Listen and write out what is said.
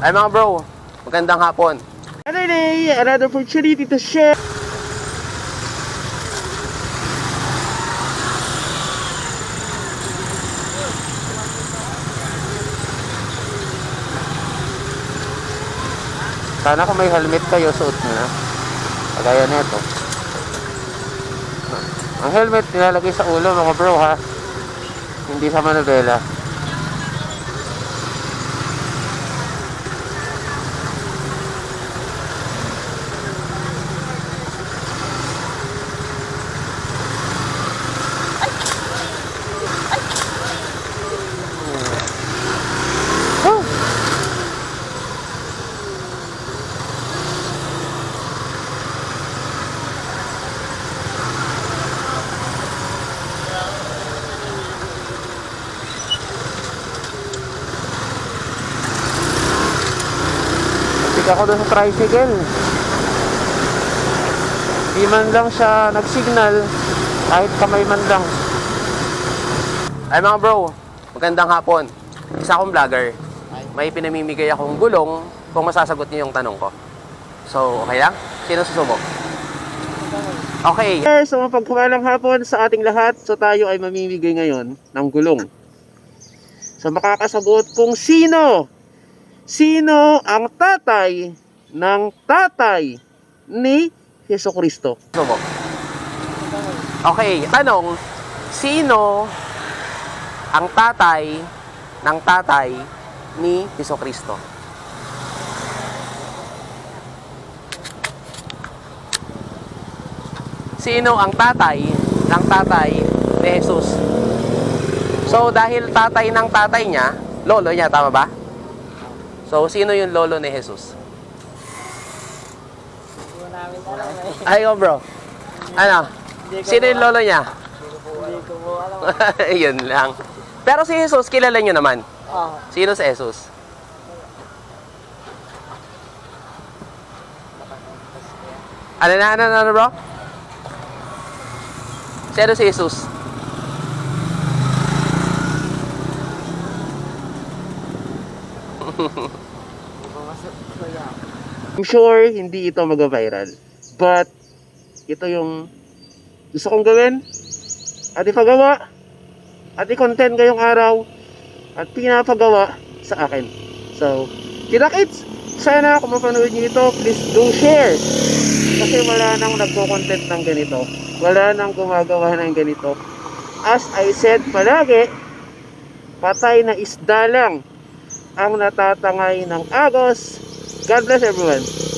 Ay mga bro, magandang hapon. Another day, another opportunity to share. Sana kung may helmet kayo, suot nyo na. Kagaya nito. Ang helmet nilalagay sa ulo mga bro ha. Hindi sa manubela. Nagtik ako doon sa tricycle. Di man lang siya nag-signal kahit kamay man lang. Ay mga bro, magandang hapon. Isa akong vlogger. May pinamimigay akong gulong kung masasagot niyo yung tanong ko. So, okay lang? Sino susubok? Okay. Sir, so mapagkumalang hapon sa ating lahat. So tayo ay mamimigay ngayon ng gulong. So makakasagot kung sino, sino ang tatay ng tatay ni Yeso Kristo. Subok. Okay, tanong, sino ang tatay ng tatay ni Piso Kristo? Sino ang tatay ng tatay ni Jesus? So, dahil tatay ng tatay niya, lolo niya, tama ba? So, sino yung lolo ni Jesus? Ayaw, bro. Ano? Sino yung lolo niya? Hindi ko po alam. Yun lang. Pero si Jesus, kilala nyo naman. Ah, Sino si Jesus? Ano na, ano na, ano, bro? Sino si Jesus? I'm sure hindi ito mag-viral. But, ito yung gusto kong gawin at ipagawa at i-content ngayong araw at pinapagawa sa akin. So, kita kids, sana kung mapanood niyo ito, please do share. Kasi wala nang nagko-content ng ganito. Wala nang gumagawa ng ganito. As I said palagi, patay na isda lang ang natatangay ng agos. God bless everyone.